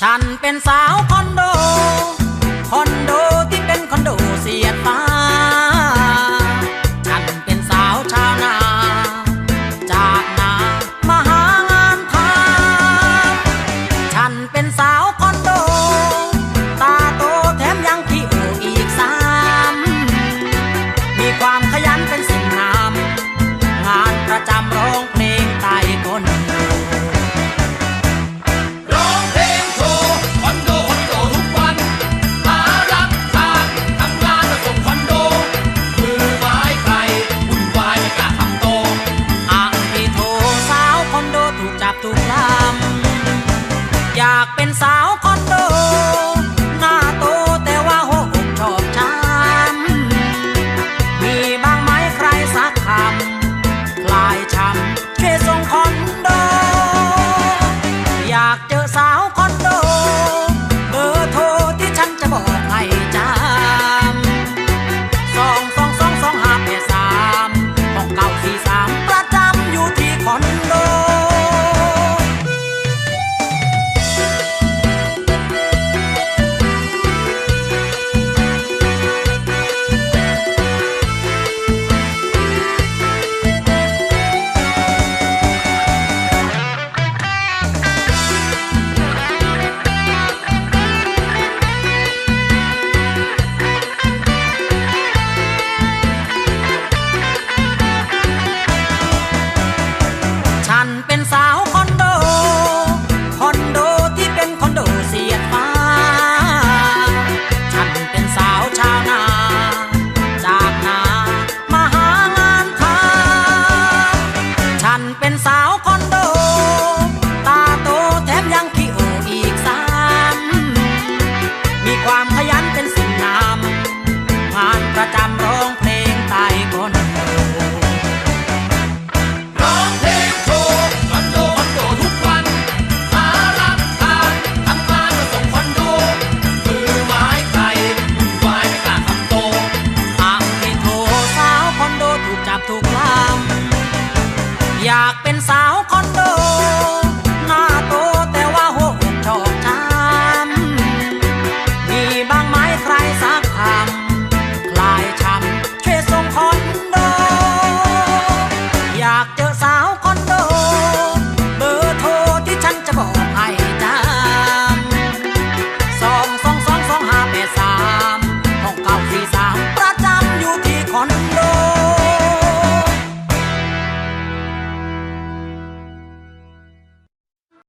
ฉันเป็นสาวคอนโด ถูกจับถูกทำอยากเป็นสาว